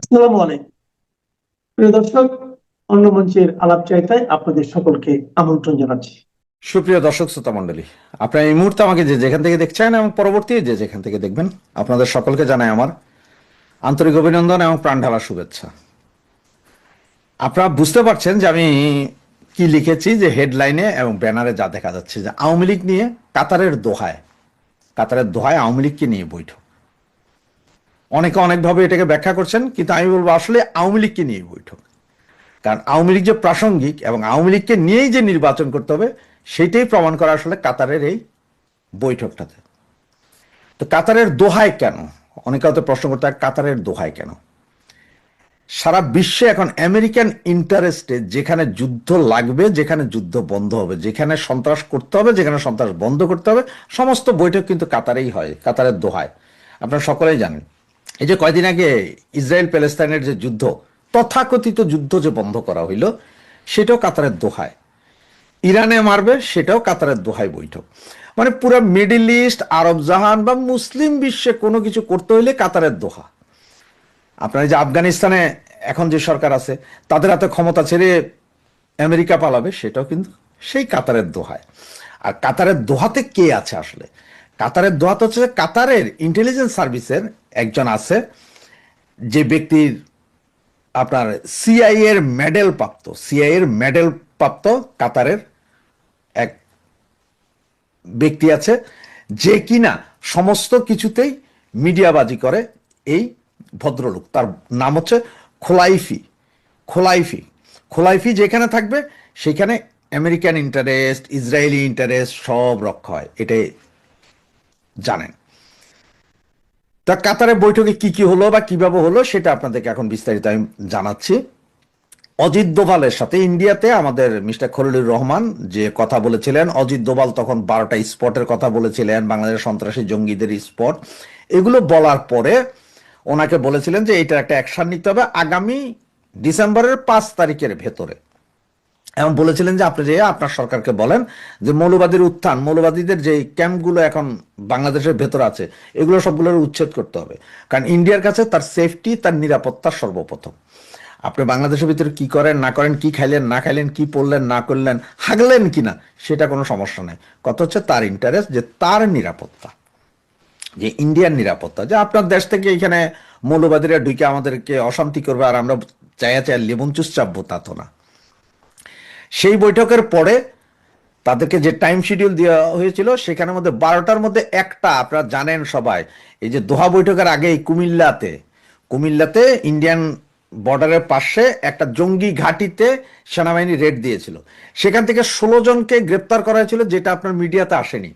আসসালামু আলাইকুম। প্রিয় দর্শক, অন্য মঞ্চের আলাপ চাইতায় আপনাদের সকলকে আমন্ত্রণ জানাচ্ছি। সুপ্রিয় দর্শক, শ্রোতা আপনারা এই মুহূর্তে আমাকে যে যেখান থেকে দেখছেন এবং পরবর্তী যে যেখান থেকে দেখবেন, আপনাদের সকলকে জানাই আমার আন্তরিক অভিনন্দন এবং প্রাণ ঢালা শুভেচ্ছা। আপনারা বুঝতে পারছেন যে আমি কি লিখেছি, যে হেডলাইনে এবং ব্যানারে যা দেখা যাচ্ছে, যে আওয়ামী লীগ নিয়ে কাতারের দোহায় কাতারের দোহায় আওয়ামী লীগকে নিয়ে বৈঠক। অনেকে অনেকভাবে এটাকে ব্যাখ্যা করছেন কিন্তু আমি বলব আসলে আওয়ামী লীগকে নিয়ে বৈঠক। কারণ আওয়ামী লীগ যে প্রাসঙ্গিক এবং আওয়ামী লীগকে নিয়েই যে নির্বাচন করতে হবে সেটাই প্রমাণ করা আসলে কাতারের এই বৈঠকটাতে। তো কাতারের দোহায় কেন? অনেকে হয়তো প্রশ্ন করতে হয়, কাতারের দোহায় কেন? সারা বিশ্বে এখন আমেরিকান ইন্টারেস্টে যেখানে যুদ্ধ লাগবে যেখানে যুদ্ধ বন্ধ হবে যেখানে সন্ত্রাস করতে হবে যেখানে সন্ত্রাস বন্ধ করতে হবে সমস্ত বৈঠক কিন্তু কাতারেই হয় কাতারের দোহায়। আপনারা সকলেই জানেন। এই যে কয়দিন আগে ইসরায়েল প্যালেস্তাইনের যে যুদ্ধ, তথাকথিত যুদ্ধ যে বন্ধ করা হইল, সেটাও কাতারের দোহায়। ইরানে মারবে, সেটাও কাতারের দোহায় বৈঠক। মানে পুরো মিডিল ইস্ট, আরব জাহান বা মুসলিম বিশ্বে কোনো কিছু করতে হইলে কাতারের দোহা। আপনার যে আফগানিস্তানে এখন যে সরকার আছে, তাদের হাতে ক্ষমতা ছেড়ে আমেরিকা পালাবে, সেটাও কিন্তু সেই কাতারের দোহায়। আর কাতারের দোহাতে কে আছে আসলে? কাতারের দোহাতে হচ্ছে কাতারের ইন্টেলিজেন্স সার্ভিসের একজন আছে, যে ব্যক্তির আপনার সিআই এর মেডেল প্রাপ্ত সিআই এর মেডেল প্রাপ্ত কাতারের এক ব্যক্তি আছে, যে কিনা সমস্ত কিছুতেই মিডিয়াবাজি করে এই ভদ্রলোক। তার নাম হচ্ছে খোলাইফি খোলাইফি খোলাইফি যেখানে থাকবে সেখানে আমেরিকান ইন্টারেস্ট ইসরায়েলি ইন্টারেস্ট সব রক্ষা হয়, এটাই জানেন। তা কাতারের বৈঠকে কি কি হলো বা কীভাবে হলো সেটা আপনাদেরকে এখন বিস্তারিত আমি জানাচ্ছি। অজিত দোভালের সাথে ইন্ডিয়াতে আমাদের মিস্টার খলিলুর রহমান যে কথা বলেছিলেন, অজিত দোভাল তখন বারোটা স্পটের কথা বলেছিলেন, বাংলাদেশের সন্ত্রাসী জঙ্গিদের স্পট। এগুলো বলার পরে ওনাকে বলেছিলেন যে এটা একটা অ্যাকশন নিতে হবে আগামী ডিসেম্বরের পাঁচ তারিখের ভেতরে। এবং বলেছিলেন যে আপনি যে আপনার সরকারকে বলেন যে মৌলবাদীর উত্থান, মৌলবাদীদের যে ক্যাম্পগুলো এখন বাংলাদেশের ভেতর আছে, এগুলো সবগুলোর উচ্ছেদ করতে হবে। কারণ ইন্ডিয়ার কাছে তার সেফটি তার নিরাপত্তা সর্বপ্রথম। আপনি বাংলাদেশের ভিতরে কি করেন, না করেন, কি খাইলেন, না খাইলেন, কি পড়লেন, না করলেন, হাগলেন কিনা, সেটা কোনো সমস্যা নেই। কত হচ্ছে তার ইন্টারেস্ট যে তার নিরাপত্তা, যে ইন্ডিয়ান নিরাপত্তা, যে আপনার দেশ থেকে এখানে মৌলবাদীরা ঢুকে আমাদেরকে অশান্তি করবে আর আমরা চায়া চায়া লেবুন চাপবো তা তো না। সেই বৈঠকের পরে তাদেরকে যে টাইম শিডিউল দেওয়া হয়েছিল, সেখানের মধ্যে বারোটার মধ্যে একটা, আপনারা জানেন সবাই, এই যে দোহা বৈঠকের আগে এই কুমিল্লাতে কুমিল্লাতে ইন্ডিয়ান বর্ডারের পাশে একটা জঙ্গি ঘাঁটিতে সেনাবাহিনী রেড দিয়েছিল। সেখান থেকে ষোলো জনকে গ্রেপ্তার করা হয়েছিল, যেটা আপনার মিডিয়াতে আসেনি।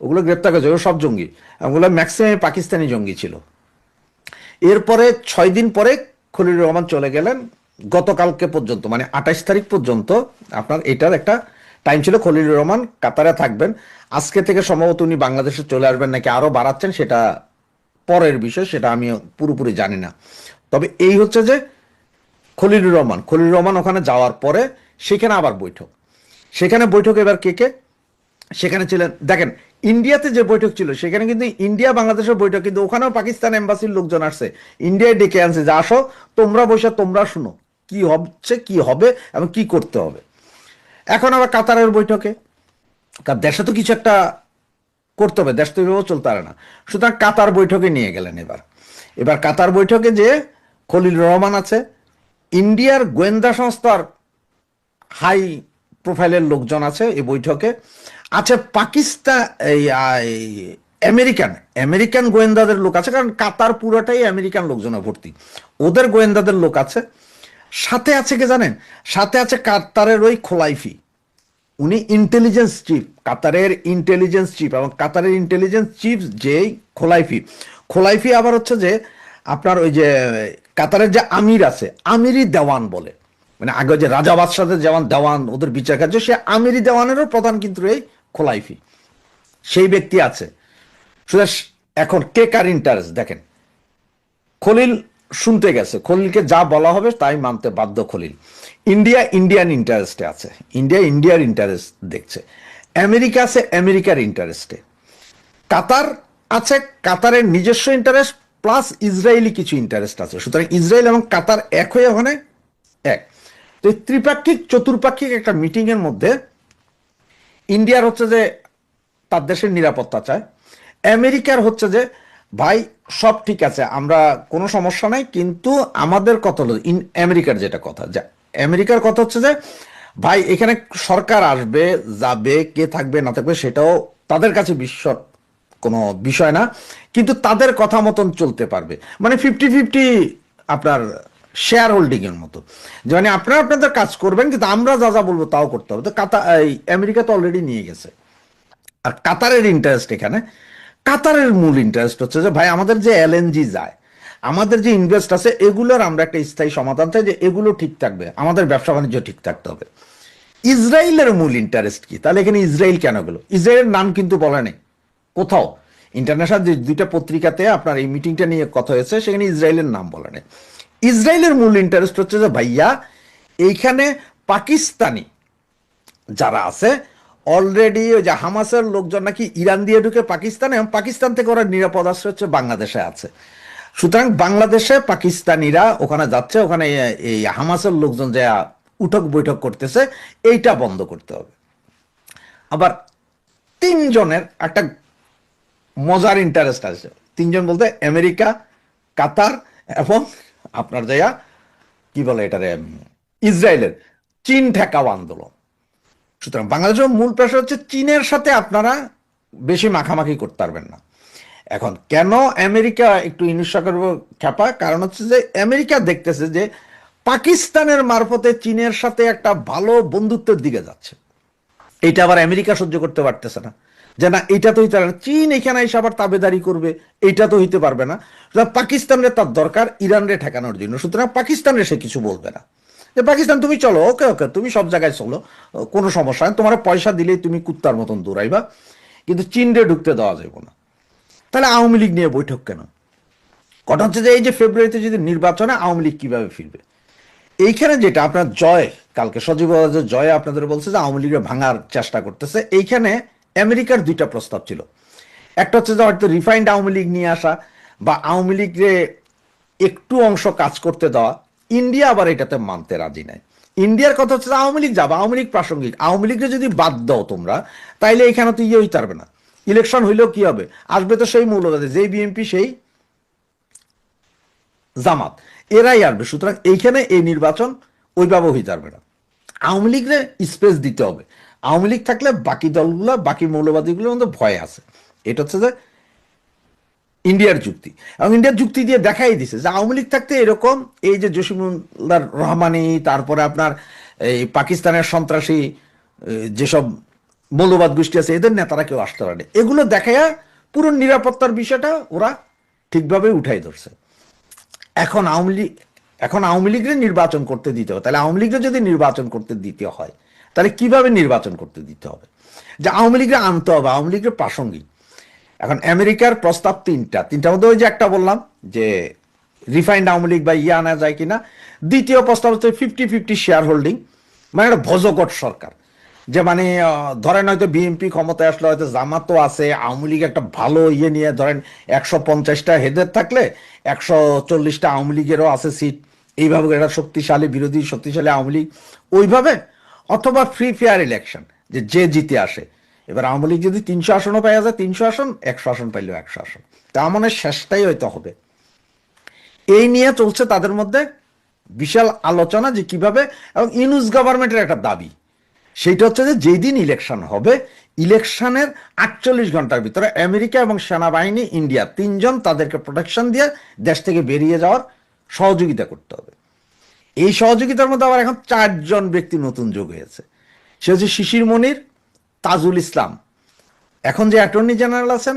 ওগুলো গ্রেপ্তার করেছে, ওগুলো সব জঙ্গি ওগুলো ম্যাক্সিমাম পাকিস্তানি জঙ্গি ছিল। এরপরে ছয় দিন পরে খলিলুর রহমান চলে গেলেন গতকালকে পর্যন্ত মানে আঠাশ তারিখ পর্যন্ত আপনার এটার একটা টাইম ছিল। খলিলুর রহমান কাতারে থাকবেন। আজকে থেকে সম্ভবত উনি বাংলাদেশে চলে আসবেন নাকি আরও বাড়াচ্ছেন সেটা পরের বিষয়, সেটা আমি পুরোপুরি জানি না। তবে এই হচ্ছে যে খলিলুর রহমান। খলিলুর রহমান ওখানে যাওয়ার পরে সেখানে আবার বৈঠক। সেখানে বৈঠক এবার কে কে? সেখানে ছিলেন, দেখেন, ইন্ডিয়াতে যে বৈঠক ছিল, সেখানে কিন্তু ইন্ডিয়া বাংলাদেশের বৈঠক, কিন্তু ওখানেও পাকিস্তান এম্বাসির লোকজন আসছে। ইন্ডিয়ায় ডেকে আনছে যে, আসো, তোমরা বসে, তোমরা শুনো। কি হচ্ছে, কি হবে এবং কি করতে হবে। এখন আবার কাতারের বৈঠকে। কার দেশে তো কিছু একটা করতে হবে, দেশ তো এভাবেও চলতে পারে না। সুতরাং কাতার বৈঠকে নিয়ে গেলেন এবার। এবার কাতার বৈঠকে যে খলিল রহমান আছে, ইন্ডিয়ার গোয়েন্দা সংস্থার হাই প্রোফাইলের লোকজন আছে এই বৈঠকে। আছে পাকিস্তান এই আমেরিকান আমেরিকান গোয়েন্দাদের লোক আছে, কারণ কাতার পুরোটাই আমেরিকান লোকজনে ভর্তি। ওদের গোয়েন্দাদের লোক আছে। সাথে আছে কে জানেন? সাথে আছে কাতারের ওই খোলাইফি। উনি ইন্টেলিজেন্স চিফ কাতারের ইন্টেলিজেন্স চিফ এবং কাতারের ইন্টেলিজেন্স চিফ যেই খোলাইফি। খোলাইফি আবার হচ্ছে যে, আপনার ওই যে, কাতারের যে আমির আছে, আমিরই দেওয়ান বলে। মানে আগে যে রাজা বাদশাদের যেমন দেওয়ান, ওদের বিচার কার্য, সে আমিরি দেওয়ানেরও প্রধান কিন্তু এই খোলাইফি। সেই ব্যক্তি আছে। সুতরাং এখন কে কার ইন্টারেস্ট দেখেন, খলিল শুনতে গেছে। খলিলকে যা বলা হবে তাই মানতে বাধ্য খলিল। ইন্ডিয়া, ইন্ডিয়ান ইন্টারেস্টে আছে। ইন্ডিয়া, ইন্ডিয়ার ইন্টারেস্ট দেখছে। আমেরিকা আছে, আমেরিকার ইন্টারেস্টে কাতার আছে, কাতারের নিজস্ব ইন্টারেস্ট প্লাস ইসরায়েলি কিছু ইন্টারেস্ট আছে। সুতরাং ইসরায়েল এবং কাতার এক হয়ে ওখানে এক। তো এই ত্রিপাক্ষিক, চতুর্পাক্ষিক একটা মিটিং এর মধ্যে ইন্ডিয়ার হচ্ছে যে তার দেশের নিরাপত্তা চায়। আমেরিকার হচ্ছে যে ভাই, সব ঠিক আছে, আমরা কোনো সমস্যা নাই, কিন্তু আমাদের কথা হলো, ইন আমেরিকার যেটা কথা, যে, আমেরিকার কথা হচ্ছে যে, ভাই, এখানে সরকার আসবে, যাবে, কে থাকবে, না থাকবে, সেটাও তাদের কাছে বিশ্ব কোনো বিষয় না, কিন্তু তাদের কথা মতন চলতে পারবে। মানে ফিফটি ফিফটি আপনার শেয়ার হোল্ডিং এর মতো। মানে আপনারা আপনাদের কাজ করবেন, কিন্তু আমরা যা যা বলব তাও করতে হবে। তো কাতা, এই আমেরিকা তো অলরেডি নিয়ে গেছে। আর কাতারের ইন্টারেস্ট এখানে কাতারের মূল ইন্টারেস্ট হচ্ছে যে, ভাই, আমাদের যে এলএনজি যায়, আমাদের যে ইনভেস্ট আছে, এগুলোর আমরা একটা স্থায়ী সমাধান চাই যে, এগুলো ঠিক থাকবে, আমাদের ব্যবসা বাণিজ্য ঠিক থাকতে হবে। ইসরায়েলের মূল ইন্টারেস্ট কি? তাহলে এখানে ইসরায়েল কেন গেল? ইসরায়েলের নাম কিন্তু বলা নেই। কোথাও? ইন্টারন্যাশনাল যে দুইটা পত্রিকাতে আপনার এই মিটিংটা নিয়ে কথা হয়েছে, সেখানে ইসরায়েলের নাম বলা নেই। ইসরায়েলের মূল ইন্টারেস্ট হচ্ছে যে, ভাইয়া, এইখানে পাকিস্তানি যারা আছে অলরেডি ওই যে হামাসের লোকজন নাকি ইরান দিয়ে ঢুকে পাকিস্তানে, এবং পাকিস্তান থেকে ওরা নিরাপদ আশ্রয় হচ্ছে বাংলাদেশে আছে। সুতরাং বাংলাদেশে পাকিস্তানিরা ওখানে যাচ্ছে, ওখানে এই হামাসের লোকজন যে উঠক বৈঠক করতেছে, এইটা বন্ধ করতে হবে। আবার তিনজনের একটা মজার ইন্টারেস্ট আছে। তিনজন বলতে আমেরিকা, কাতার এবং আপনার যাইয়া কি বলে এটারে ইসরায়েলের চীন ঠেকাও আন্দোলন। সুতরাং বাংলাদেশের মূল পেশা হচ্ছে চীনের সাথে আপনারা বেশি মাখামাখি করতে পারবেন না। এখন কেন আমেরিকা একটু ইনিশা করব খ্যাপা? কারণ হচ্ছে যে আমেরিকা দেখতেছে যে পাকিস্তানের মারফতে চীনের সাথে একটা ভালো বন্ধুত্বের দিকে যাচ্ছে। এটা আবার আমেরিকা সহ্য করতে পারতেছে না। যে না, এটা তো হইতে পারে না। চীন এখানে এসে আবার তাবেদারি করবে, এটা তো হইতে পারবে না। পাকিস্তানের তার দরকার, ইরানরে ঠেকানোর জন্য। সুতরাং পাকিস্তানের সে কিছু বলবে না। যে পাকিস্তান, তুমি চলো ওকে ওকে তুমি সব জায়গায় চলো কোনো সমস্যা নেই, তোমার পয়সা দিলেই তুমি কুত্তার মতন দৌড়াইবা, কিন্তু চীনরে ঢুকতে দেওয়া যাবে না। তাহলে আওয়ামী লীগ নিয়ে বৈঠক কেন? কথা হচ্ছে যে এই যে ফেব্রুয়ারিতে যদি নির্বাচনে আওয়ামী লীগ কীভাবে ফিরবে? এইখানে যেটা আপনার জয়, কালকে সজীব জয় আপনাদের বলছে যে আওয়ামী লীগের ভাঙার চেষ্টা করতেছে, এইখানে আমেরিকার দুইটা প্রস্তাব ছিল। একটা হচ্ছে যে হয়তো রিফাইন্ড আওয়ামী লীগ নিয়ে আসা বা আওয়ামী লীগরে একটু অংশ কাজ করতে দেওয়া ইন্ডিয়া আবার এটাতে মানতে রাজি নাই। ইন্ডিয়ার কথা হচ্ছে যে আওয়ামী লীগ যাবে, আওয়ামী লীগ প্রাসঙ্গিক। আওয়ামী লীগকে যদি বাদ দাও তোমরা, তাইলে এখানে তো ইয়ে হইতে পারবে না। ইলেকশন হইলেও কি হবে? আসবে তো সেই মৌলবাদী, যেই বিএনপি, সেই জামাত। এরাই আসবে। সুতরাং এইখানে এই নির্বাচন ওইভাবে হইতে পারবে না। আওয়ামী লীগরে স্পেস দিতে হবে। আওয়ামী লীগ থাকলে বাকি দলগুলো, বাকি মৌলবাদীগুলোর মধ্যে ভয় আছে। এটা হচ্ছে যে ইন্ডিয়ার যুক্তি। এবং ইন্ডিয়ার যুক্তি দিয়ে দেখাই দিছে যে আওয়ামী লীগ থাকতে এরকম এই যে জসিমুল্লাহ রহমানি, তারপরে আপনার এই পাকিস্তানের সন্ত্রাসী যেসব মৌলবাদ গোষ্ঠী আছে, এদের নেতারা কেউ আসতে পারে এগুলো দেখাইয়া পুরো নিরাপত্তার বিষয়টা ওরা ঠিকভাবে উঠাই ধরছে। এখন আওয়ামী লীগ, এখন আওয়ামী লীগের নির্বাচন করতে দিতে হবে। তাহলে আওয়ামী লীগের যদি নির্বাচন করতে দিতে হয়, তাহলে কীভাবে নির্বাচন করতে দিতে হবে? যে আওয়ামী লীগের আনতে হবে, আওয়ামী লীগের প্রাসঙ্গিক। এখন আমেরিকার প্রস্তাব তিনটা। তিনটার মধ্যে ওই যে একটা বললাম যে রিফাইন্ড আওয়ামী লীগ বা ইয়ে আনা যায় কিনা। দ্বিতীয় প্রস্তাব হচ্ছে ফিফটি ফিফটি শেয়ার হোল্ডিং মানে একটা ভজগট সরকার। যে মানে ধরেন হয়তো বিএনপি ক্ষমতায় আসলে হয়তো জামাতও আছে, আওয়ামী লীগ একটা ভালো ইয়ে নিয়ে ধরেন একশো পঞ্চাশটা হেদের থাকলে একশো চল্লিশটা আওয়ামী লীগেরও আছে সিট এইভাবে একটা শক্তিশালী, বিরোধী, শক্তিশালী আওয়ামী লীগ। ওইভাবে অথবা ফ্রি ফেয়ার ইলেকশন যে যে জিতে আসে। এবার আওয়ামী লীগ যদি তিনশো আসনও পাওয়া যায়, তিনশো আসন, একশো আসন পাইলেও একশো আসন। তার মানে শেষটাই হয়তো হবে। এই নিয়ে চলছে তাদের মধ্যে বিশাল আলোচনা যে কীভাবে, এবং ইউনুস গভর্নমেন্টের একটা দাবি। সেইটা হচ্ছে যে যেই দিন ইলেকশন হবে, ইলেকশনের আটচল্লিশ ঘণ্টার ভিতরে আমেরিকা এবং সেনাবাহিনী, ইন্ডিয়া তিনজন তাদেরকে প্রোটেকশন দিয়ে দেশ থেকে বেরিয়ে যাওয়ার সহযোগিতা করতে হবে। এই সহযোগিতার মধ্যে আবার এখন চারজন ব্যক্তি নতুন যোগ হয়েছে। সে হচ্ছে শিশির মনির তাজুল ইসলাম। এখন যে অ্যাটর্নি জেনারেল আছেন,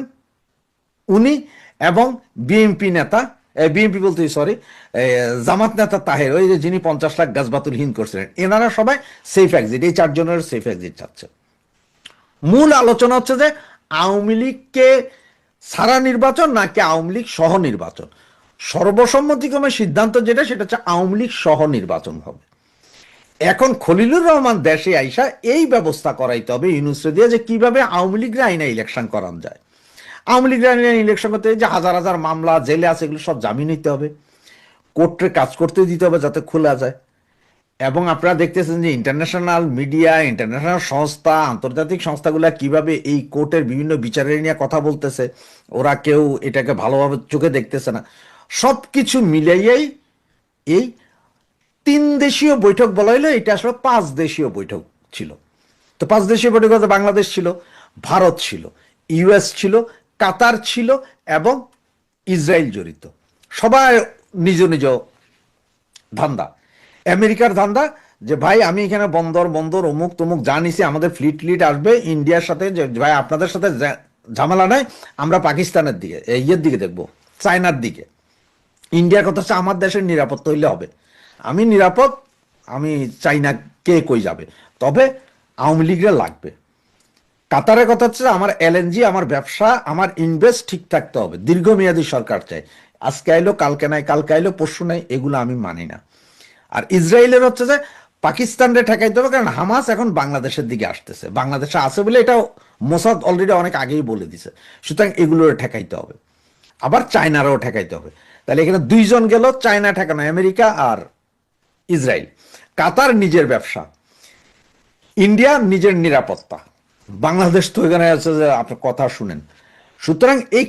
উনি এবং বিএনপি নেতা বিএনপি বলতে, সরি জামাত নেতা তাহের, ওই যে যিনি পঞ্চাশ লাখ গাছবাতুল হিন করছিলেন, এনারা সবাই সেফ এক্সিট এই চারজনের সেফ এক্সিট চাচ্ছে। মূল আলোচনা হচ্ছে যে আওয়ামী লীগকে সারা নির্বাচন নাকি আওয়ামী লীগ সহ নির্বাচন? সর্বসম্মতিক্রমে সিদ্ধান্ত যেটা, সেটা হচ্ছে আওয়ামী লীগ সহ নির্বাচন হবে। এখন খলিলুর রহমান দেশে আইসা এই ব্যবস্থা করাইতে হবে ইউনুসে দিয়ে যে কীভাবে আওয়ামী লীগের আইনে ইলেকশন করান যায়। আওয়ামী লীগ ইলেকশন করতে যে হাজার হাজার মামলা, জেলে আছে, এগুলো সব জামিন নিতে হবে। কোর্টে কাজ করতে দিতে হবে যাতে খোলা যায়। এবং আপনারা দেখতেছেন যে ইন্টারন্যাশনাল মিডিয়া ইন্টারন্যাশনাল সংস্থা, আন্তর্জাতিক সংস্থাগুলো কীভাবে এই কোর্টের বিভিন্ন বিচারের নিয়ে কথা বলতেছে, ওরা কেউ এটাকে ভালোভাবে চোখে দেখতেছে না। সব কিছু মিলাইয়াই এই তিন দেশীয় বৈঠক বলা হলো এটা আসলে পাঁচ দেশীয় বৈঠক ছিল। তো পাঁচ দেশীয় বৈঠক বাংলাদেশ ছিল, ভারত ছিল ইউএস ছিল, কাতার ছিল এবং ইসরায়েল জড়িত। সবাই নিজ নিজ ধান্দা। আমেরিকার ধান্দা যে, ভাই, আমি এখানে বন্দর বন্দর, অমুক তমুক জানিছি আমাদের ফ্লিট ফ্লিট আসবে, ইন্ডিয়ার সাথে যে, ভাই, আপনাদের সাথে ঝামেলা নাই, আমরা পাকিস্তানের দিকে ইয়ের দিকে দেখব, চায়নার দিকে। ইন্ডিয়ার কথা হচ্ছে, আমার দেশের নিরাপত্তা হইলে হবে। আমি নিরাপদ, আমি চাই না কে কই যাবে। তবে আওয়ামী লীগের লাগবে। কাতারের কথা হচ্ছে আমার এলএনজি আমার ব্যবসা, আমার ইনভেস্ট ঠিক থাকতে হবে। দীর্ঘমেয়াদী সরকার চাই। আজকে আইলো, কালকে নাই, কালকে আইলো, পরশু নাই, এগুলো আমি মানি না। আর ইসরায়েলের হচ্ছে যে পাকিস্তানরে ঠেকাইতে হবে, কারণ হামাস এখন বাংলাদেশের দিকে আসতেছে। বাংলাদেশে আছে বলে এটা মোসাদ অলরেডি অনেক আগেই বলে দিছে। সুতরাং এগুলো ঠেকাইতে হবে। আবার চায়নারও ঠেকাইতে হবে। তাহলে এখানে দুইজন গেল, চায়না ঠেকানো, আমেরিকা আর ইসরায়েল। কাতার নিজের ব্যবসা। ইন্ডিয়া নিজের নিরাপত্তা। বাংলাদেশ তো এখানে আছে যে আপনার কথা শুনেন। সুতরাং এই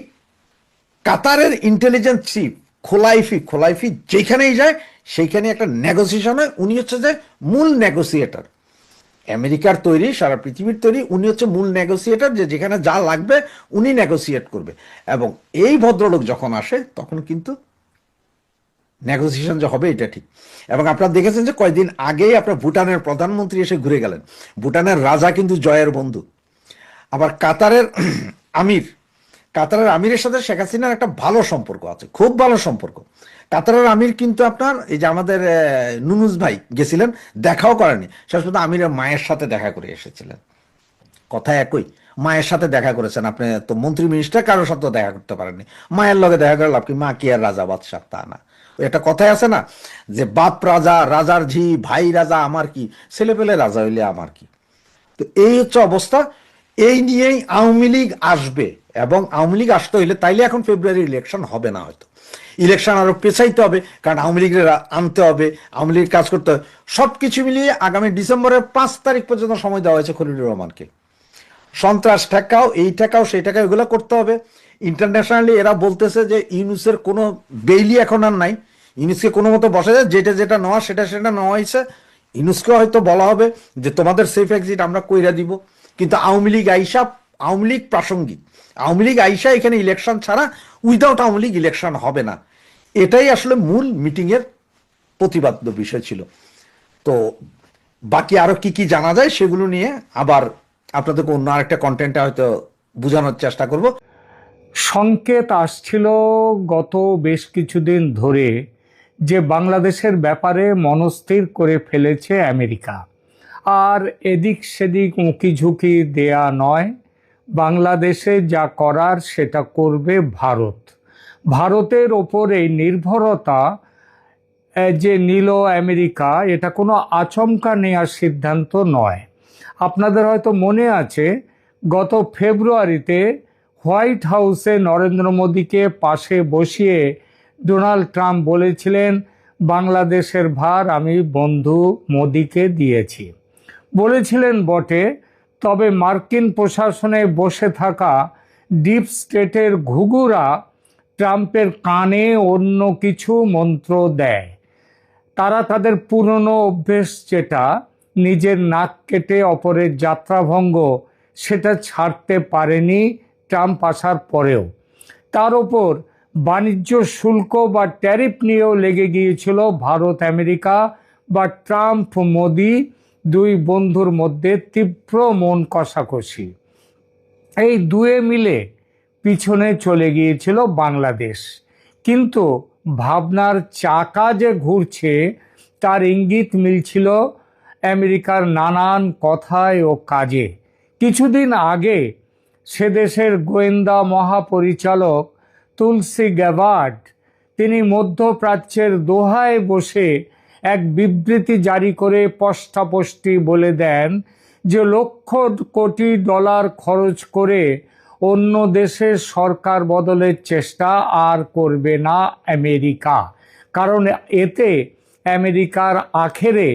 কাতারের ইন্টেলিজেন্স চিফ খোলাইফি খোলাইফি যেখানেই যায়, সেইখানে একটা নেগোসিয়েশন হয়। উনি হচ্ছে যে মূল নেগোসিয়েটর আমেরিকার তৈরি, সারা পৃথিবীর তৈরি, উনি হচ্ছে মূল নেগোসিয়েটর যে যেখানে যা লাগবে, উনি নেগোসিয়েট করবে। এবং এই ভদ্রলোক যখন আসে, তখন কিন্তু নেগোসিয়েশন যে হবে, এটা ঠিক। এবং আপনারা দেখেছেন যে কয়েকদিন আগেই আপনার ভুটানের প্রধানমন্ত্রী এসে ঘুরে গেলেন। ভুটানের রাজা কিন্তু জয়ের বন্ধু। আবার কাতারের আমির, কাতারের আমিরের সাথে শেখ হাসিনার একটা ভালো সম্পর্ক আছে, খুব ভালো সম্পর্ক। কাতারের আমির কিন্তু আপনার, এই যে আমাদের নুনুজ ভাই গেছিলেন, দেখাও করেনি শেষ পর্যন্ত আমিরের মায়ের সাথে দেখা করে এসেছিলেন। কথা একই, মায়ের সাথে দেখা করেছেন আপনি, তো মন্ত্রী মিনিস্টার কারোর সাথে দেখা করতে পারেননি। মায়ের লগে দেখা করে লাভ কি? মা কি আর রাজা বাদশাহ তা না। একটা কথাই আছে না, যে বাপ রাজা, রাজার ঝি, ভাই রাজা আমার কি? ছেলে পেলে রাজা হইলে আমার কি? তো এই হচ্ছে অবস্থা। এই নিয়েই আওয়ামী লীগ আসবে এবং আওয়ামী লীগ আসতে হইলে তাইলে এখন ফেব্রুয়ারি ইলেকশন হবে না হয়তো। ইলেকশন আরও পেছাইতে হবে, কারণ আওয়ামী লীগের আনতে হবে, আওয়ামী লীগ কাজ করতে হবে। সব কিছু মিলিয়ে আগামী ডিসেম্বরের পাঁচ তারিখ পর্যন্ত সময় দেওয়া হয়েছে খলিলুর রহমানকে। সন্ত্রাস ঠেকাও, এই ঠেকাও, সেই ঠেকাও, এগুলো করতে হবে। ইন্টারন্যাশনালি এরা বলতেছে যে ইউনুসের কোনো বেইলি এখন আর নাই। ইউনুসকে কোনো মতো বসে যায়, যেটা যেটা নেওয়া, সেটা সেটা নেওয়া হয়েছে। ইউনুসকে হয়তো বলা হবে যে, তোমাদের সেফ এক্সিট আমরা কইরা দিব। কিন্তু আওয়ামী লীগ আইসা, আওয়ামী লীগ প্রাসঙ্গিক। আওয়ামী লীগ আইসা এখানে ইলেকশন ছাড়া উইদাউট আওয়ামী লীগ ইলেকশন হবে না। এটাই আসলে মূল মিটিংয়ের প্রতিবাদ্য বিষয় ছিল। তো বাকি আরও কি কি জানা যায় সেগুলো নিয়ে আবার আপনাদেরকে অন্য আরেকটা কন্টেন্টে হয়তো বোঝানোর চেষ্টা করব। সংকেত আসছিল গত বেশ কিছুদিন ধরে যে বাংলাদেশের ব্যাপারে মনস্থির করে ফেলেছে আমেরিকা। আর এদিক সেদিক উঁকি ঝুঁকি দেয়া নয়, বাংলাদেশে যা করার সেটা করবে ভারত। ভারতের ওপর এই নির্ভরতা যে নিল আমেরিকা, এটা কোনো আচমকা নেওয়ার সিদ্ধান্ত নয়। আপনাদের হয়তো মনে আছে, গত ফেব্রুয়ারিতে হোয়াইট হাউসে নরেন্দ্র মোদীকে পাশে বসিয়ে ডোনাল্ড ট্রাম্প বলেছিলেন, বাংলাদেশের ভার আমি বন্ধু মোদীকে দিয়েছি। বলেছিলেন বটে, তবে মার্কিন প্রশাসনে বসে থাকা ডিপ স্টেটের ঘুঘুরা ট্রাম্পের কানে অন্য কিছু মন্ত্র দেয়। তারা তাদের পুরনো অভ্যেস যেটা, নিজের নাক কেটে অপরের যাত্রাভঙ্গ, সেটা ছাড়তে পারেনি ট্রাম্প আসার পরেও। তার ওপর বাণিজ্য শুল্ক বা ট্যারিফ নিয়েও লেগে গিয়েছিল ভারত, আমেরিকা বা ট্রাম্প, মোদি দুই বন্ধুর মধ্যে তীব্র মন কষাকষি। এই দুয়ে মিলে পিছনে চলে গিয়েছিল বাংলাদেশ। কিন্তু ভাবনার চাকা যে ঘুরছে, তার ইঙ্গিত মিলছিল আমেরিকার নানান কথায় ও কাজে। কিছুদিন আগে সে দেশের গোয়েন্দা মহাপরিচালক তুলসি গ্যাবার্ড তিনি মধ্যপ্রাচ্যের দোহায় বসে এক বিবৃতি জারি করে পষ্টাপষ্টি বলে দেন যে লক্ষ কোটি ডলার খরচ করে অন্য দেশের সরকার বদলের চেষ্টা আর করবে না আমেরিকা। কারণ এতে আমেরিকার আখেরে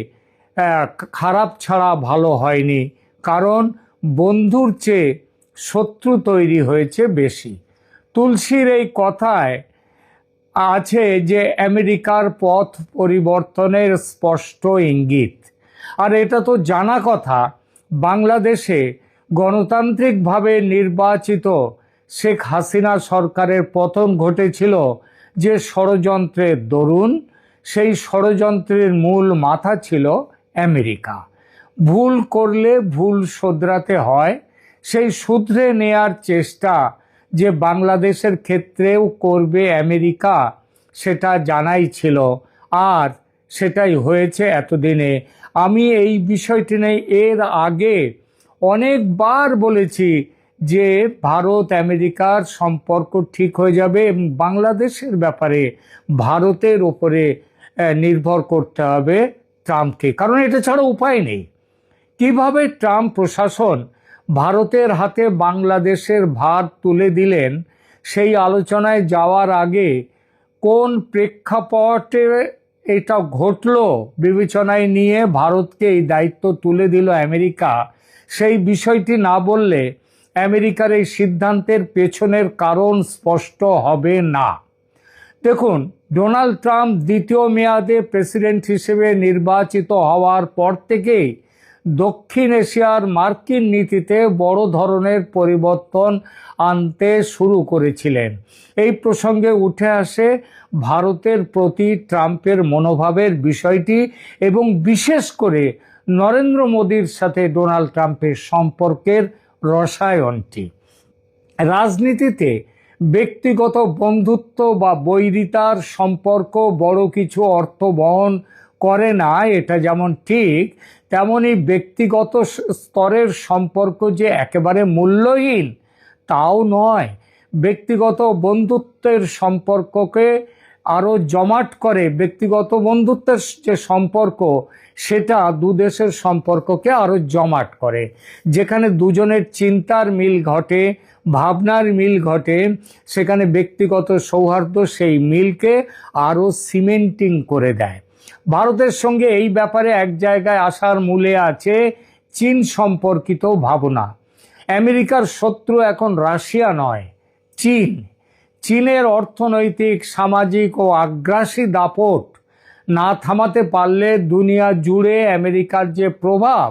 খারাপ ছাড়া ভালো হয়নি। কারণ বন্ধুর চেয়ে শত্রু তৈরি হয়েছে বেশি। তুলসীর এই কথায় আছে যে আমেরিকার পথ পরিবর্তনের স্পষ্ট ইঙ্গিত। আর এটা তো জানা কথা, বাংলাদেশে গণতান্ত্রিকভাবে নির্বাচিত শেখ হাসিনা সরকারের পতন ঘটেছিল যে ষড়যন্ত্রের দরুন, সেই ষড়যন্ত্রের মূল মাথা ছিল আমেরিকা। ভুল করলে ভুল শোধরাতে হয় সেই শুধরে নেয়ার চেষ্টা যে বাংলাদেশের ক্ষেত্রেও করবে আমেরিকা, সেটা জানাই ছিল। আর সেটাই হয়েছে এতদিনে। আমি এই বিষয়টি নিয়ে এর আগে অনেকবার বলেছি যে ভারত আমেরিকার সম্পর্ক ঠিক হয়ে যাবে এবং বাংলাদেশের ব্যাপারে ভারতের ওপরে নির্ভর করতে হবে ট্রাম্পকে। কারণ এটা ছাড়া উপায় নেই। কীভাবে ট্রাম্প প্রশাসন ভারতের হাতে বাংলাদেশের ভার তুলে দিলেন। সেই আলোচনায় যাওয়ার আগে কোন প্রেক্ষাপটে এটা ঘটল বিবেচনায় নিয়ে ভারতকে এই দায়িত্ব তুলে দিল আমেরিকা। সেই বিষয়টি না বললে আমেরিকার এই সিদ্ধান্তের পেছনের কারণ স্পষ্ট হবে না। দেখুন, ডোনাল্ড ট্রাম্প দ্বিতীয় মেয়াদে প্রেসিডেন্ট হিসেবে নির্বাচিত হওয়ার পর থেকেই দক্ষিণ এশিয়ার মার্কিন নীতিতে বড় ধরনের পরিবর্তন আনতে শুরু করেছিলেন। এই প্রসঙ্গে উঠে আসে ভারতের প্রতি ট্রাম্পের মনোভাবের বিষয়টি এবং বিশেষ করে নরেন্দ্র মোদীর সাথে ডোনাল্ড ট্রাম্পের সম্পর্কের রসায়নটি। রাজনীতিতে ব্যক্তিগত বন্ধুত্ব বা বৈরিতার সম্পর্ক বড় কিছু অর্থ বহন করে না, এটা যেমন ঠিক তেমনি ব্যক্তিগত স্তরের সম্পর্ক যে একেবারে মূল্যহীন, তাও নয়। ব্যক্তিগত বন্ধুত্বের সম্পর্ককে আরও জমাট করে ব্যক্তিগত বন্ধুত্বের যে সম্পর্ক, সেটা দু দেশের সম্পর্ককে আরও জমাট করে। যেখানে দুজনের চিন্তার মিল ঘটে, ভাবনার মিল ঘটে, সেখানে ব্যক্তিগত সৌহার্দ্য সেই মিলকে আরও সিমেন্টিং করে দেয়। ভারতের সঙ্গে এই ব্যাপারে এক জায়গায় আসার মূলে আছে চীন সম্পর্কিত ভাবনা। আমেরিকার শত্রু এখন রাশিয়া নয়, চীন। চীনের অর্থনৈতিক, সামাজিক ও আগ্রাসী দাপট না থামাতে পারলে দুনিয়া জুড়ে আমেরিকার যে প্রভাব,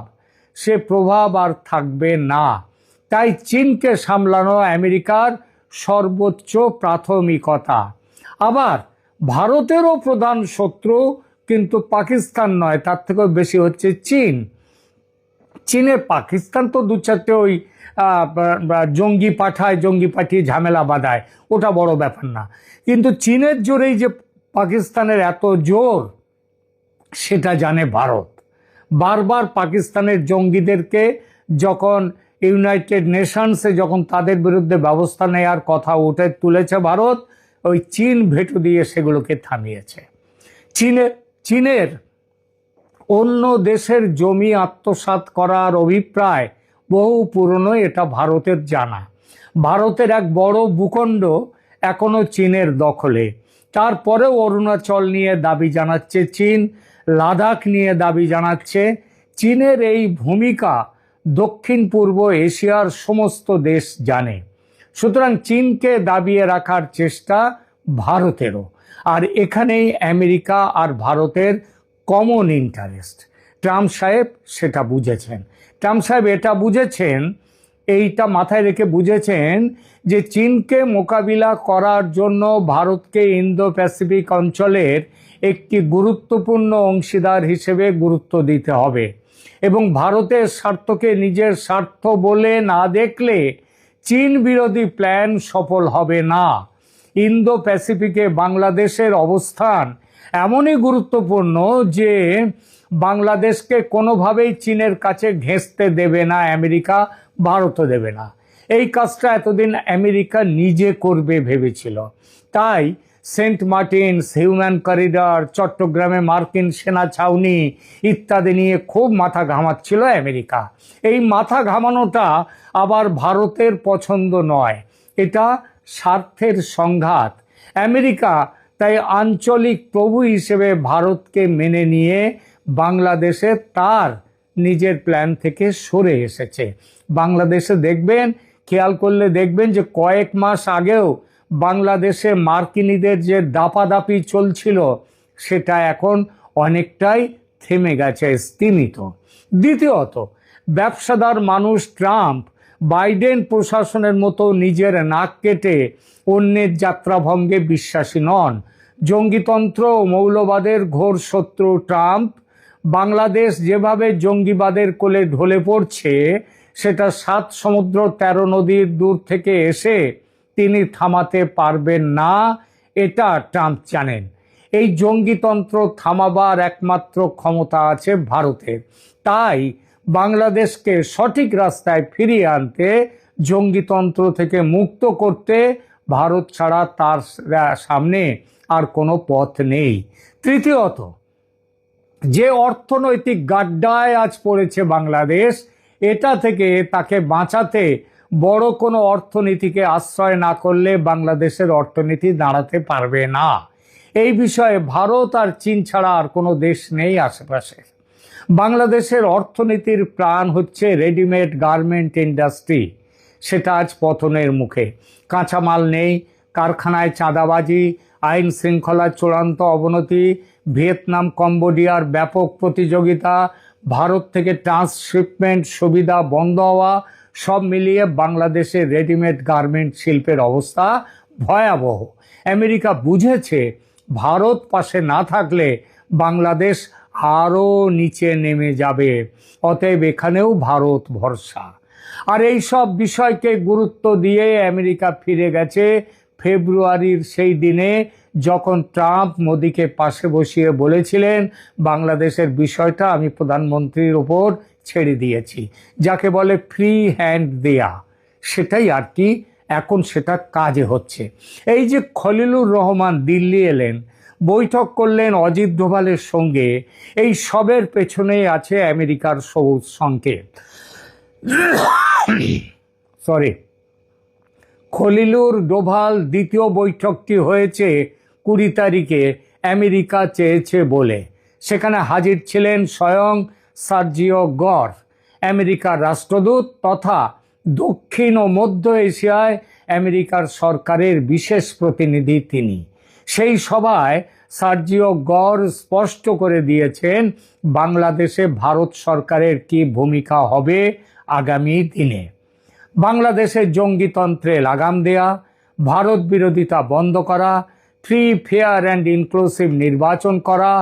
সে প্রভাব আর থাকবে না। তাই চীনকে সামলানো আমেরিকার সর্বোচ্চ প্রাথমিকতা। আবার ভারতেরও প্রধান শত্রু কিন্তু পাকিস্তান নয়, তার থেকেও বেশি হচ্ছে চীন। চীনের পাকিস্তান তো দু চারটে ওই জঙ্গি পাঠায়, জঙ্গি পাঠিয়ে ঝামেলা বাঁধায়, ওটা বড় ব্যাপার না। কিন্তু চীনের জোরেই যে পাকিস্তানের এত জোর, সেটা জানে ভারত। বারবার পাকিস্তানের জঙ্গিদেরকে যখন ইউনাইটেড নেশনসে যখন তাদের বিরুদ্ধে ব্যবস্থা নেওয়ার কথা উঠে, তুলেছে ভারত, ওই চীন ভেটু দিয়ে সেগুলোকে থামিয়েছে। চীনের চীনের অন্য দেশের জমি আত্মসাৎ করার অভিপ্রায় বহু পুরনো, এটা ভারতের জানা। ভারতের এক বড় ভূখণ্ড এখনও চীনের দখলে। তারপরেও অরুণাচল নিয়ে দাবি জানাচ্ছে চীন, লাদাখ নিয়ে দাবি জানাচ্ছে। চীনের এই ভূমিকা দক্ষিণ, পূর্ব এশিয়ার সমস্ত দেশ জানে। সুতরাং চীনকে দাবিয়ে রাখার চেষ্টা ভারতেরও। আর এখানেই আমেরিকা আর ভারতের কমন ইন্টারেস্ট ট্রাম্প সাহেব সেটা বুঝেছেন। ট্রাম্প সাহেব এটা বুঝেছেন, এইটা মাথায় রেখে বুঝেছেন যে চীনকে মোকাবিলা করার জন্য ভারতকে ইন্দো প্যাসিফিক অঞ্চলের একটি গুরুত্বপূর্ণ অংশীদার হিসেবে গুরুত্ব দিতে হবে এবং ভারতের স্বার্থকে নিজের স্বার্থ বলে না দেখলে চীন বিরোধী প্ল্যান সফল হবে না। ইন্দো প্যাসিফিকে বাংলাদেশের অবস্থান এমনই গুরুত্বপূর্ণ যে বাংলাদেশকে কোনোভাবেই চীনের কাছে ঘেঁষতে দেবে না, আমেরিকা ভারতও দেবে না। এই কাজটা এতদিন আমেরিকা নিজে করবে ভেবেছিল। তাই সেন্ট মার্টিনস, হিউম্যান করিডর, চট্টগ্রামে মার্কিন সেনা ছাউনি ইত্যাদি নিয়ে খুব মাথা ঘামাচ্ছিল আমেরিকা। এই মাথা ঘামানোটা আবার ভারতের পছন্দ নয়। এটা স্বার্থের সংঘাত। আমেরিকা তাই আঞ্চলিক প্রভু হিসেবে ভারতকে মেনে নিয়ে বাংলাদেশে তার নিজের প্ল্যান থেকে সরে এসেছে। বাংলাদেশে দেখবেন, খেয়াল করলে দেখবেন যে কয়েক মাস আগেও বাংলাদেশে মার্কিনীদের যে দাপাদাপি চলছিল, সেটা এখন অনেকটাই থেমে গেছে স্তিমিত দ্বিতীয়ত, ব্যবসাদার মানুষ ট্রাম্প বাইডেন প্রশাসনের মতো নিজের নাক কেটে অন্যের যাত্রাভঙ্গে বিশ্বাসী নন। জঙ্গিতন্ত্র ও মৌলবাদের ঘোর শত্রু ট্রাম্প বাংলাদেশ যেভাবে জঙ্গিবাদের কোলে ঢলে পড়ছে, সেটা সাত সমুদ্র তেরো নদীর দূর থেকে এসে তিনি থামাতে পারবেন না, এটা ট্রাম্প জানেন। এই জঙ্গিতন্ত্র থামাবার একমাত্র ক্ষমতা আছে ভারতের। তাই বাংলাদেশকে সঠিক রাস্তায় ফিরিয়ে আনতে, জঙ্গিতন্ত্র থেকে মুক্ত করতে ভারত ছাড়া তার সামনে আর কোনো পথ নেই। তৃতীয়ত, যে অর্থনৈতিক গাড্ডায় আজ পড়েছে বাংলাদেশ, এটা থেকে তাকে বাঁচাতে বড় কোনো অর্থনীতিকে আশ্রয় না করলে বাংলাদেশের অর্থনীতি দাঁড়াতে পারবে না। এই বিষয়ে ভারত আর চীন ছাড়া আর কোনো দেশ নেই আশেপাশে। বাংলাদেশের অর্থনীতির প্রাণ হচ্ছে রেডিমেড গার্মেন্ট ইন্ডাস্ট্রি। সেটা আজ পতনের মুখে। কাঁচামাল নেই, কারখানায় চাঁদাবাজি, আইন শৃঙ্খলার চূড়ান্ত অবনতি, ভিয়েতনাম, কম্বোডিয়ার ব্যাপক প্রতিযোগিতা, ভারত থেকে ট্রান্সশিপমেন্ট সুবিধা বন্ধ হওয়া, সব মিলিয়ে বাংলাদেশের রেডিমেড গার্মেন্ট শিল্পের অবস্থা ভয়াবহ। আমেরিকা বুঝেছে, ভারত পাশে না থাকলে বাংলাদেশ আরও নিচে নেমে যাবে। অতএব এখানেও ভারত ভরসা। আর এই সব বিষয়কে গুরুত্ব দিয়ে আমেরিকা ফিরে গেছে ফেব্রুয়ারির সেই দিনে যখন ট্রাম্প মোদিকে পাশে বসিয়ে বলেছিলেন, বাংলাদেশের বিষয়টা আমি প্রধানমন্ত্রীর ওপর ছেড়ে দিয়েছি, যাকে বলে ফ্রি হ্যান্ড দেয়া। সেটাই আর কি, এখন সেটা কাজে হচ্ছে। এই যে খলিলুর রহমান দিল্লি এলেন বৈঠক করলেন অজিত ডোভালের সঙ্গে। এই সবের পেছনেই আছে আমেরিকার সবুজ সংকেত। সরি খলিলুর ডোভাল দ্বিতীয় বৈঠকটি হয়েছে কুড়ি তারিখে, আমেরিকা চেয়েছে বলে। সেখানে হাজির ছিলেন স্বয়ং সার্জিও গড় আমেরিকার রাষ্ট্রদূত তথা দক্ষিণ ও মধ্য এশিয়ায় আমেরিকার সরকারের বিশেষ প্রতিনিধি তিনি। সেই সভায় সার্জিও গড় স্পষ্ট করে দিয়েছেন, বাংলাদেশে ভারত সরকারের কি ভূমিকা হবে আগামী দিনে? বাংলাদেশের জঙ্গিতন্ত্রে লাগাম দেয়া, ভারত বিরোধিতা বন্ধ করা ফ্রি ফেয়ার অ্যান্ড ইনক্লুসিভ নির্বাচন করা,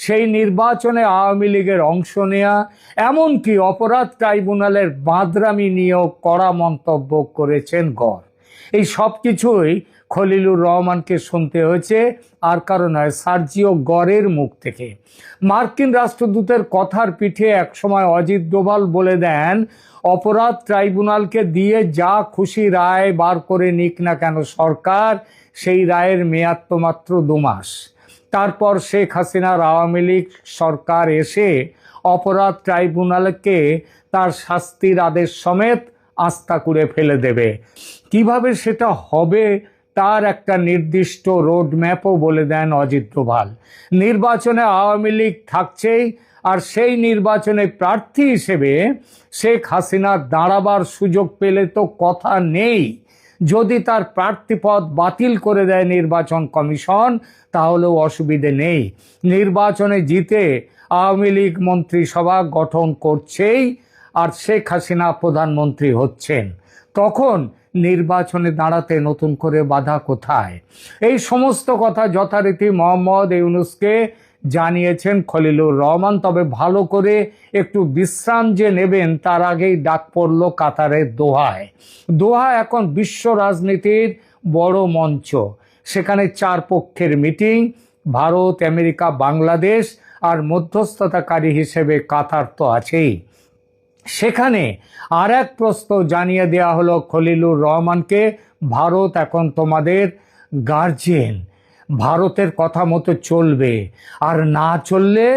সেই নির্বাচনে আওয়ামী লীগের অংশ নেয়া, এমনকি অপরাধ ট্রাইব্যুনালের বাঁদরামি নিয়েও কড়া মন্তব্য করেছেন গড়। এই সব কিছুই খলিলুর রহমানকে শুনতে হয়েছে আর কারণ হয় সার্জিও গড়ের মুখ থেকে। মার্কিন রাষ্ট্রদূতের কথার পিঠে একসময় অজিত ডোভাল বলে দেন, অপরাধ ট্রাইব্যুনালকে দিয়ে যা খুশি রায় বার করে নিক না কেন সরকার, সেই রায়ের মেয়াদ তো মাত্র দু মাস। তারপর শেখ হাসিনার আওয়ামী লীগ সরকার এসে অপরাধ ট্রাইব্যুনালকে তার শাস্তির আদেশ সমেত আস্থা করে ফেলে দেবে। কীভাবে সেটা হবে তার একটা নির্দিষ্ট রোড ম্যাপও বলে দেন অজিত ডোভাল নির্বাচনে আওয়ামী লীগ থাকছেই, আর সেই নির্বাচনে প্রার্থী হিসেবে শেখ হাসিনা দাঁড়াবার সুযোগ পেলে তো কথা নেই। যদি তার প্রার্থীপদ বাতিল করে দেয় নির্বাচন কমিশন, তাহলেও অসুবিধে নেই। নির্বাচনে জিতে আওয়ামী লীগ মন্ত্রিসভা গঠন করছেই, আর শেখ হাসিনা প্রধানমন্ত্রী হচ্ছেন। তখন নির্বাচনে দাঁড়াতে নতুন করে বাধা কোথায়? এই সমস্ত কথা যথারীতি মোহাম্মদ ইউনুসকে জানিয়েছেন খলিলুর রহমান। তবে ভালো করে একটু বিশ্রাম যে নেবেন, তার আগেই ডাক পড়ল কাতারের দোহায়। দোহা এখন বিশ্ব রাজনীতির বড় মঞ্চ। সেখানে চার পক্ষের মিটিং, ভারত, আমেরিকা, বাংলাদেশ আর মধ্যস্থতাকারী হিসেবে কাতার তো আছেই। সেখানে আর এক প্রশ্ন জানিয়ে দেওয়া হলো খলিলুর রহমানকে, ভারত এখন তোমাদের গার্জিয়ান ভারতের কথা মতো চলবে। আর না চললে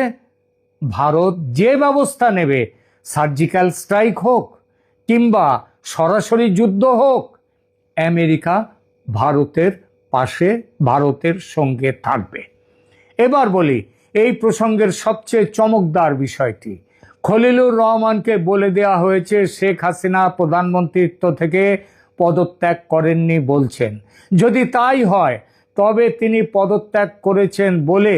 ভারত যে ব্যবস্থা নেবে সার্জিক্যাল স্ট্রাইক হোক কিংবা সরাসরি যুদ্ধ হোক, আমেরিকা ভারতের পাশে, ভারতের সঙ্গে থাকবে। এবার বলি, এই প্রসঙ্গের সবচেয়ে চমকদার বিষয়টি খলিলুর রহমানকে বলে দেওয়া হয়েছে, শেখ হাসিনা প্রধানমন্ত্রীত্ব থেকে পদত্যাগ করেননি বলছেন। যদি তাই হয়, তবে তিনি পদত্যাগ করেছেন বলে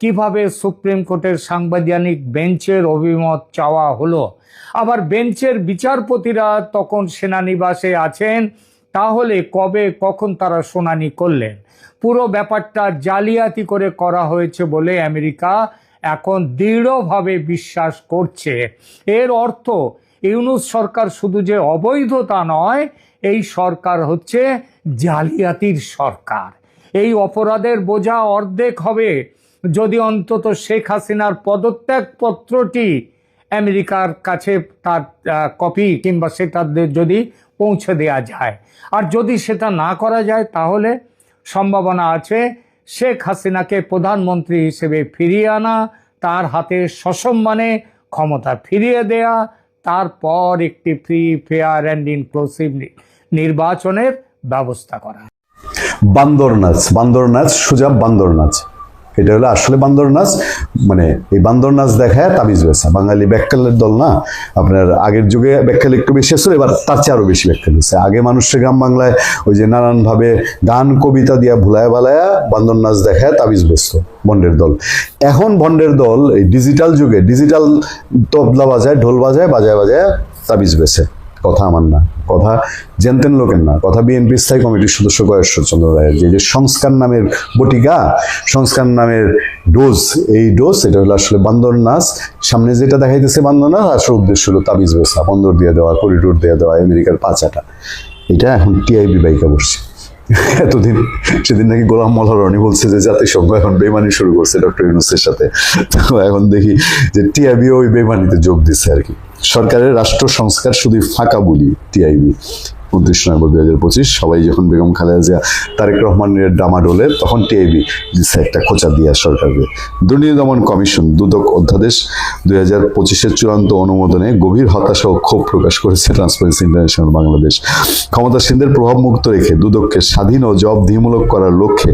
কীভাবে সুপ্রিম কোর্টের সাংবিধানিক বেঞ্চের অভিমত চাওয়া হলো? আবার বেঞ্চের বিচারপতিরা তখন সেনানিবাসে আছেন, তাহলে কবে, কখন তারা শুনানি করলেন? পুরো ব্যাপারটা জালিয়াতি করে করা হয়েছে বলে আমেরিকা এখন দৃঢ়ভাবে বিশ্বাস করছে। এর অর্থ, ইউনুস সরকার শুধু যে অবৈধতা নয়, এই সরকার হচ্ছে জালিয়াতির সরকার। এই অপরাধের বোঝা অর্ধেক হবে যদি অন্তত শেখ হাসিনার পদত্যাগপত্রটি আমেরিকার কাছে তার কপি কিংবা সেটা যদি পৌঁছে দেওয়া যায়। আর যদি সেটা না করা যায়, তাহলে সম্ভাবনা আছে শেখ হাসিনাকে প্রধানমন্ত্রী হিসেবে ফিরিয়ে আনা, তার হাতে সসম্মানে ক্ষমতা ফিরিয়ে দেয়া, তারপর একটি ফ্রি ফেয়ার অ্যান্ড ইনক্লুসিভ নির্বাচনের ব্যবস্থা করা। বান্দরনাচ বান্দরনাচ বান্দর নাচ সোজা বান্দর নাচ এটা হলো আসলে বান্দর নাচ মানে এই বান্দর নাচ দেখায় তাবিজ বেসা বাঙালি ব্যাককালের দল না, আপনার আগের যুগে ব্যাককাল একটু বেশি ছিল, এবার তার চেয়ে আরও বেশি ব্যাককাল হয়েছে। আগে মানুষের গ্রাম বাংলায় ওই যে নানানভাবে গান, কবিতা দিয়া ভুলায় বালায়া বান্দর নাচ দেখায়, তাবিজ ব্যস্ত বন্ডের দল। এখন বন্ডের দল এই ডিজিটাল যুগে, ডিজিটাল তবলা বাজায়, ঢোল বাজায় বাজায় বাজায় তাবিজ বেছে কথা আমার না, কথা জেনতেন লোকের না, কথা বিএনপি স্থায়ী কমিটির সদস্য গয়েশ্বরচন্দ্র রায়ের। যে যে সংস্কার নামের বটিকা, সংস্কার নামের ডোজ, এই ডোজ, এটা হলো আসলে বান্দর নাচ। সামনে যেটা দেখাইতেছে বান্দর নাচ আসলে উদ্দেশ্য হলো তাবিজ বেসা বন্দর দিয়ে দেওয়া, করিডোর দিয়ে দেওয়া, আমেরিকার পাঁচাটা এটা এখন টিআইবি বাইকা বসছে। এতদিন সেদিন নাকি গোলাম মোল্লা রনি বলছে যে, জাতিসংঘ এখন বেমানি শুরু করছে ডক্টর ইউনুসের সাথে। তো এখন দেখি যে টিআইবি ওই বেমানিতে যোগ দিচ্ছে আর কি। সরকারের রাষ্ট্র সংস্কার শুধু ফাঁকা বলি টিআইবি। উনত্রিশ নভেম্বর দুই হাজার পঁচিশ, সবাই যখন বেগম খালেদা জিয়া, তারেক রহমানের ডামাডোলে তখন টিআইবি দিচ্ছে একটা খোঁচা দিয়া সরকারকে। দুর্নীতি দমন কমিশন, দুদক অধ্যাদেশ দুই হাজার পঁচিশের চূড়ান্ত অনুমোদনে গভীর হতাশা ও ক্ষোভ প্রকাশ করেছে ট্রান্সপারেন্সি ইন্টারন্যাশনাল বাংলাদেশ ক্ষমতাসীনদের প্রভাব মুক্ত রেখে দুদককে স্বাধীন ও জবাবদিহিমূলক করার লক্ষ্যে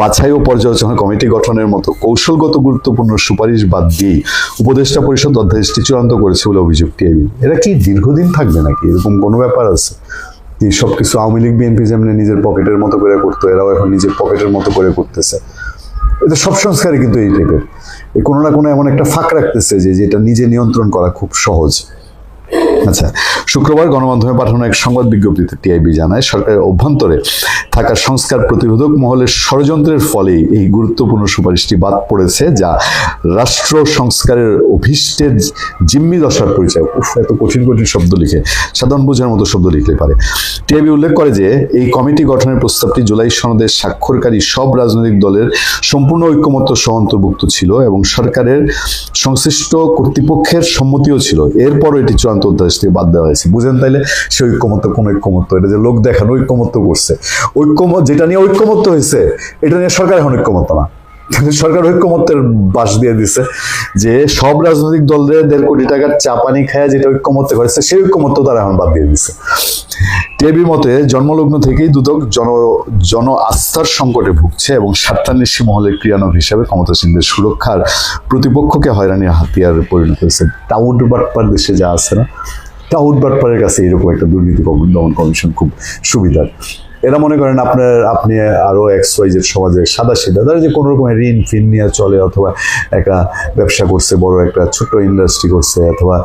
বাছাই ও পর্যালোচনা কমিটি গঠনের মতো কৌশলগত গুরুত্বপূর্ণ সুপারিশ বাদ দিয়েই উপদেষ্টা পরিষদ অধ্যাদেশটি চূড়ান্ত করেছে বলে অভিযোগ টিআইবি। এরা কি দীর্ঘদিন থাকবে নাকি? এরকম কোনো ব্যাপার আছে? এই সব কিছু আওয়ামী লীগ, বিএনপি যেমন নিজের পকেটের মতো করে করতো, এরাও এখন নিজের পকেটের মতো করে করতেছে। এটা সব সংস্কারই কিন্তু এই টাইপের কোনো না কোনো এমন একটা ফাঁক রাখতেছে যে, যেটা নিজে নিয়ন্ত্রণ করা খুব সহজ। আচ্ছা শুক্রবার গণমাধ্যমে পাঠানো এক সংবাদ বিজ্ঞপ্তিতে টিআইবি জানায় সরকারের অভ্যন্তরে থাকা সংস্কার প্রতিরোধক মহলের ষড়যন্ত্রের ফলেই এই গুরুত্বপূর্ণ সুপারিশটি বাদ পড়েছে, যা রাষ্ট্র সংস্কারের অভীষ্টের জিম্মি দশার পরিচয়। উফ, এত কঠিন কঠিন শব্দ লিখে, সাধারণ বোঝার মতো শব্দ লিখতে পারে। টিআইবি উল্লেখ করে যে, এই কমিটি গঠনের প্রস্তাবটি জুলাই সনদে স্বাক্ষরকারী সব রাজনৈতিক দলের সম্পূর্ণ ঐক্যমত্য সহ অন্তর্ভুক্ত ছিল এবং সরকারের সংশ্লিষ্ট কর্তৃপক্ষের সম্মতিও ছিল। এরপরও এটি চূড়ান্ত অধ্যাদেশ থেকে বাদ দেওয়া হয়েছে। বুঝেন তাইলে? সে ঐক্যমত্য কোন ঐক্যমত্য? এটা যে লোক দেখানো ঐক্যমত্য করছে। ঐক্যমত যেটা নিয়ে ঐক্যমত্য হয়েছে, এটা নিয়ে সরকার এখন ঐক্যমত্য না। সরকার ঐক্যমত্যের বাস দিয়ে দিছে যে সব রাজনৈতিক দলদের দেড় কোটি টাকার চা পানি খায় যেটা ঐক্যমত্য করেছে, সেই ঐক্যমত্য তারা এখন বাদ দিয়ে দিছে। টেবির মতে জন্মলগ্ন থেকেই দুদক জন জন আস্থার সংকটে ভুগছে এবং স্বার্থান্বেষী মহলের ক্রিয়ানক হিসাবে ক্ষমতাসীনদের সুরক্ষার প্রতিপক্ষকে হয়রানির হাতিয়ার পরিণত হয়েছে। টাউট বাটপার দেশে যা আছে না? টাউট বাটপারের কাছে এরকম একটা দুর্নীতি দমন কমিশন খুব সুবিধার। এরা মনে করেন আপনার, আপনি আরও এক্স ওয়াইজের সমাজে সাদা সিধা ধরেন যে কোনো রকমের ঋণ ফিন নিয়ে চলে অথবা একটা ব্যবসা করছে, বড় একটা ছোট ইন্ডাস্ট্রি করছে অথবা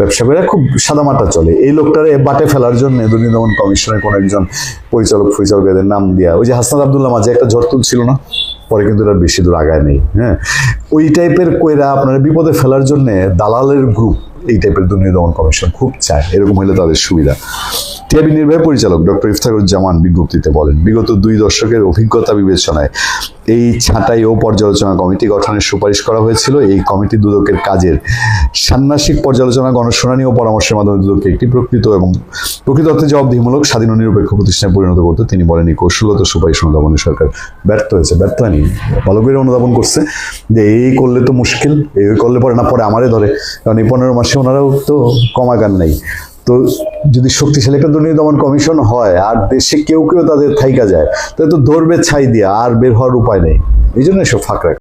ব্যবসা করে, খুব সাদামাটা চলে। এই লোকটারে বাটে ফেলার জন্য দুর্নীতি দমন কমিশনের কোনো একজন পরিচালক পরিচালকের নাম দেওয়া ওই যে হাসনাত আবদুল্লাহ মাঝে একটা ঝড় তুলছিল না? পরে কিন্তু এটা বেশি দূর আগায় নেই হ্যাঁ? ওই টাইপের কইরা আপনার বিপদে ফেলার জন্য দালালের গ্রুপ এই টাইপের দুর্নীতি দমন কমিশন খুব চায়। এরকম হলে তাদের সুবিধা। টিআইবি নির্বাহী পরিচালক ডক্টর ইফতারুজ্জামান বিজ্ঞপ্তিতে বলেন, বিগত দুই দশকের অভিজ্ঞতা বিবেচনায় এই ছাঁটাই ও পর্যালোচনা কমিটি গঠনের সুপারিশ করা হয়েছিল। এই কমিটি দুদকের কাজের ষান্মাসিক পর্যালোচনা, গণশুনানি ও পরামর্শের মাধ্যমে দুদককে একটি প্রকৃত এবং প্রকৃত অর্থে জবাবদিহিমূলক স্বাধীন নিরপেক্ষ প্রতিষ্ঠানে পরিণত করতে তিনি বলেন, এই কৌশলগত সুপারিশ অনুধাবনে সরকার ব্যর্থ হয়েছে। ব্যর্থ হয়নি, ভালো করে অনুধাবন করছে যে এই করলে তো মুশকিল, এই করলে পরে না, পরে আমারে ধরে। কারণ এই পনেরো মাসে ওনারাও তো কমাগান নাই। তো যদি শক্তিশালী একটা দুর্নীতি দমন কমিশন হয়, আর দেশে কেউ কেউ তাদের থাইকা যায়, তাহলে তো ধরবে ছাই দিয়ে, আর বের হওয়ার উপায় নেই। এই জন্য এসব ফাঁক